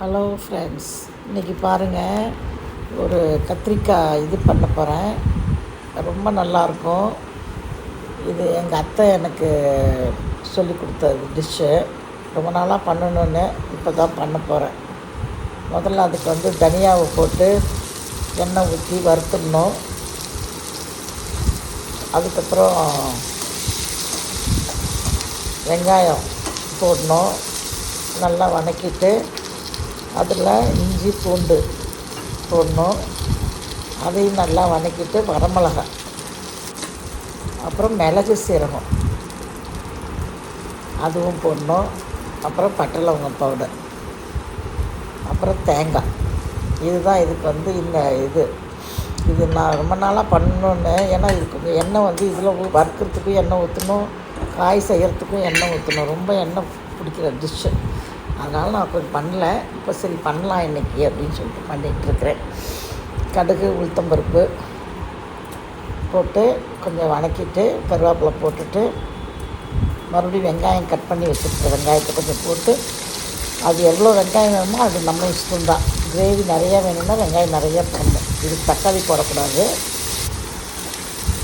Hello friends இன்றைக்கி பாருங்கள் ஒரு கத்திரிக்காய் இது பண்ண போகிறேன் ரொம்ப நல்லாயிருக்கும் இது எங்கள் அத்தை எனக்கு சொல்லி கொடுத்த டிஷ்ஷு ரொம்ப நாளாக பண்ணணுன்னு இப்போ தான் பண்ண போகிறேன் முதல்ல அதுக்கு வந்து தனியாவை போட்டு எண்ணெய் ஊற்றி வறுத்துடணும். அதுக்கப்புறம் வெங்காயம் போடணும். நல்லா வதக்கிட்டு அதில் இஞ்சி பூண்டு போடணும். அதையும் நல்லா வதக்கிட்டு வரமிளகாய். அப்புறம் மிளகு சீரகம். அதுவும் போடணும். அப்புறம் பட்டை லவங்கம் பவுடர் அப்புறம் தேங்காய். இதுதான் இதுக்கு வந்து இந்த இது. இது நான் ரொம்ப நாளாக பண்ணணுன்னு ஏன்னா இதுக்கு எண்ணெய் வந்து இதில் வறுக்கிறதுக்கும் எண்ணெய் ஊற்றணும் காய் செய்கிறதுக்கும் எண்ணெய் ஊற்றணும். ரொம்ப எண்ணெய் பிடிக்கிற டிஷ்ஷு அதனால் நான் கொஞ்சம் பண்ணல. இப்போ சரி பண்ணலாம் இன்றைக்கி அப்படின்னு சொல்லிட்டு பண்ணிகிட்ருக்கிறேன் கடுகு உளுத்தம்பருப்பு போட்டு கொஞ்சம் வதக்கிட்டு கருவேப்பிலை போட்டுட்டு மறுபடியும் வெங்காயம் கட் பண்ணி வச்சுருக்க வெங்காயத்தை கொஞ்சம் போட்டு அது எவ்வளோ வெங்காயம் வேணுமோ அது நம்ம இஷ்டம் தான். கிரேவி நிறையா வேணும்னா வெங்காயம் நிறையா போடணும். இதுக்கு தக்காளி போடக்கூடாது.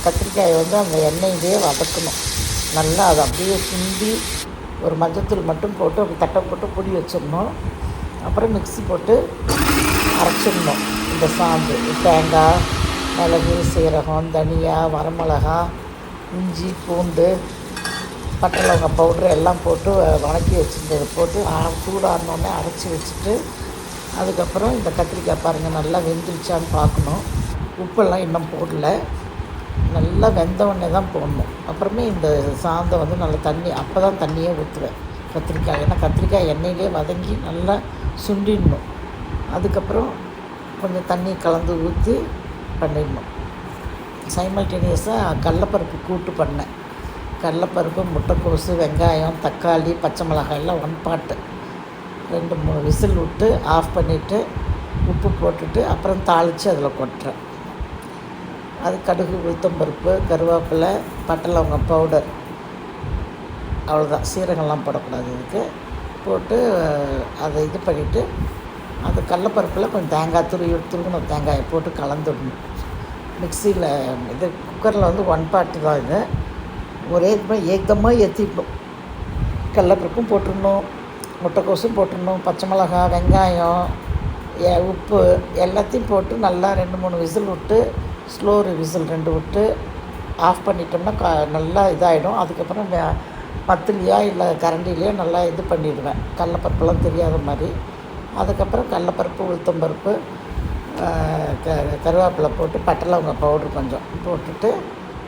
கத்திரிக்காயை வந்து அந்த எண்ணெயிலேயே வதக்கணும். நல்லா அதை அப்படியே சுண்டி ஒரு மஞ்சத்தூள் மட்டும் போட்டு அப்படி தட்டை போட்டு பொடி வச்சிடணும். அப்புறம் மிக்ஸி போட்டு அரைச்சிடணும். இந்த சாம்பு தேங்காய் மிளகு சீரகம் தனியா வரமிளகா இஞ்சி பூண்டு பட்டை லவங்கம் பவுட்ரு எல்லாம் போட்டு வதக்கி வச்சுருந்தது போட்டு ஆ- அரைச்சி வச்சுட்டு அதுக்கப்புறம் இந்த கத்திரிக்காய் பாருங்கள் நல்லா வெந்துருச்சான்னு பார்க்கணும். உப்பெல்லாம் இன்னும் போடல. நல்லா வெந்த உடனே தான் போடணும். அப்புறமே இந்த சாந்தை வந்து நல்லா தண்ணி அப்போ தான் தண்ணியே ஊற்றுவேன் கத்திரிக்காய் ஏன்னா கத்திரிக்காய் எண்ணெயிலே வதங்கி நல்லா சுண்டிடணும். அதுக்கப்புறம் கொஞ்சம் தண்ணி கலந்து ஊற்றி பண்ணிடணும். சைமல்டேனியஸாக கடலப்பருப்பு கூட்டு பண்ணேன். கடலப்பருப்பு முட்டைக்கோசு வெங்காயம் தக்காளி பச்சை மிளகாய் எல்லாம் ஒன் பாட்டு ரெண்டு மூணு விசில் விட்டு ஆஃப் பண்ணிவிட்டு உப்பு போட்டுட்டு அப்புறம் தாளித்து அதில் கொட்டுறேன். அது கடுகு உளுத்தம்பருப்பு கருவேப்பிலை பட்டை லவங்கம் பவுடர் அவ்வளோதான் சீரகம்லாம் போடக்கூடாது இதுக்கு. போட்டு அதை இது பண்ணிவிட்டு அது கடலப்பருப்பில் கொஞ்சம் தேங்காய் துருவி துருவணும். தேங்காயை போட்டு கலந்துடணும் மிக்சியில் இது குக்கரில் வந்து ஒன் பாட்டு தான் இது. ஒரே இதுமாக ஏக்கமாக ஏற்றிடணும் கடலப்பருப்பும் போட்டுடணும். முட்டைக்கோசும் போட்டுடணும். பச்சை மிளகா வெங்காயம் உப்பு எல்லாத்தையும் போட்டு நல்லா ரெண்டு மூணு விசில் விட்டு ஸ்லோ விசில் ரெண்டு விட்டு ஆஃப் பண்ணிட்டோம்னா க நல்லா இதாகிடும் அதுக்கப்புறம் வே- இல்லை கரண்டிலையோ நல்லா இது பண்ணிடுவேன். கடலப்பருப்புலாம் தெரியாத மாதிரி. அதுக்கப்புறம் கடலப்பருப்பு உளுத்தம்பருப்பு க கருவேப்பிலை போட்டு பட்டலவங்க பவுடர் பவுட்ரு கொஞ்சம் போட்டுட்டு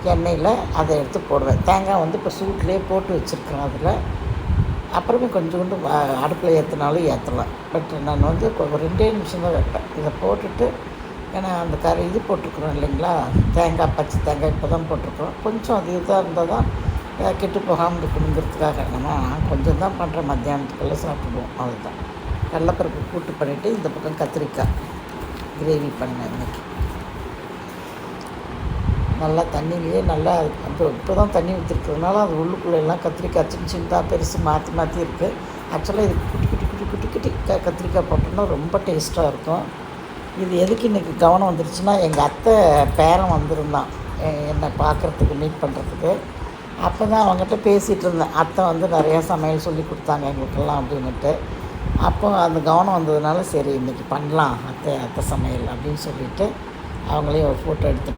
எண்ணெயில் அதை எடுத்து போடுவேன். தேங்காய் வந்து இப்போ சூட்லேயே போட்டு வச்சுருக்கிறேன் அதில். அப்புறமே கொஞ்சோண்டு வ- அடுப்பில் ஏற்றினாலும் ஏற்றலாம் பட் நான் வந்து ரெண்டே நிமிஷம் தான் வைப்பேன். இதை போட்டுட்டு ஏன்னா அந்த கறி இது போட்டிருக்குறோம் இல்லைங்களா? தேங்காய் பச்சை தேங்காய் இப்போ தான் போட்டிருக்கோம் கொஞ்சம் அது இதாக இருந்தால் தான் கெட்டு போகாமல் இருக்கணுங்கிறதுக்காக நம்ம கொஞ்சம் தான் பண்ணுறேன் மத்தியானத்துக்குள்ளே சாப்பிடுவோம். அவ்வளோதான் கடலப்பருப்பு கூட்டு பண்ணிவிட்டு இந்த பக்கம் கத்திரிக்காய் கிரேவி பண்ணேன் இன்றைக்கி நல்லா தண்ணியிலேயே நல்லா இப்போ இப்போ தான் தண்ணி ஊற்றிருக்கிறதுனால அது உள்ளுக்குள்ளே எல்லாம் கத்திரிக்காய் சின்ன சின்னதாக பெருசு மாற்றி மாற்றி இருக்குது ஆக்சுவலாக இது குட்டி குட்டி குட்டி குட்டி குட்டி க கத்திரிக்காய் போட்டோம்னா ரொம்ப டேஸ்ட்டாக இருக்கும். இது எதுக்கு இன்றைக்கி கவனம் வந்துருச்சுன்னா எங்கள் அத்தை பேரன் வந்திருந்தான். என்னை பார்க்குறதுக்கு மீட் பண்ணுறதுக்கு அப்போ தான் அவங்ககிட்ட பேசிகிட்டு இருந்தேன். அத்தை வந்து நிறையா சமையல் சொல்லி கொடுத்தாங்க எங்களுக்கெல்லாம் அப்படின்னுட்டு. அப்போ அந்த கவனம் வந்ததுனால சரி இன்றைக்கி பண்ணலாம் அத்தை அத்தை சமையல் அப்படின்னு சொல்லிட்டு அவங்களையும் ஒரு ஃபோட்டோ எடுத்து